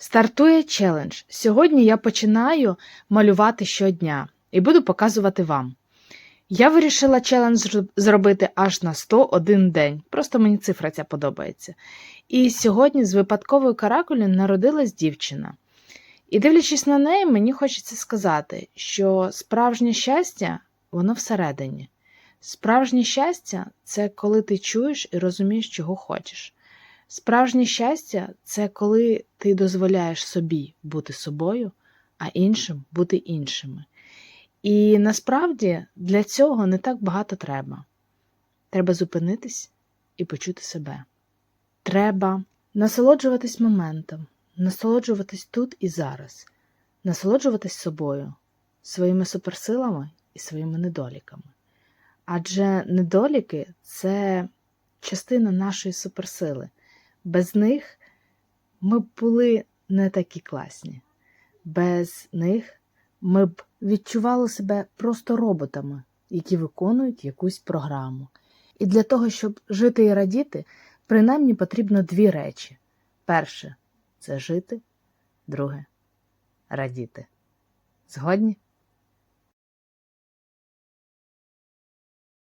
Стартує челендж. Сьогодні я починаю малювати щодня і буду показувати вам. Я вирішила челендж зробити аж на 101 день. Просто мені цифра ця подобається. І сьогодні з випадкової каракулі народилась дівчина. І дивлячись на неї, мені хочеться сказати, що справжнє щастя, воно всередині. Справжнє щастя це коли ти чуєш і розумієш, чого хочеш. Справжнє щастя це коли ти дозволяєш собі бути собою, а іншим бути іншими. І насправді для цього не так багато треба. Треба зупинитись і почути себе. Треба насолоджуватись моментом, насолоджуватись тут і зараз, насолоджуватись собою, своїми суперсилами і своїми недоліками. Адже недоліки це частина нашої суперсили. Без них ми б були не такі класні. Без них ми б відчували себе просто роботами, які виконують якусь програму. І для того, щоб жити і радіти, принаймні потрібно дві речі: перше це жити, друге радіти. Згодні?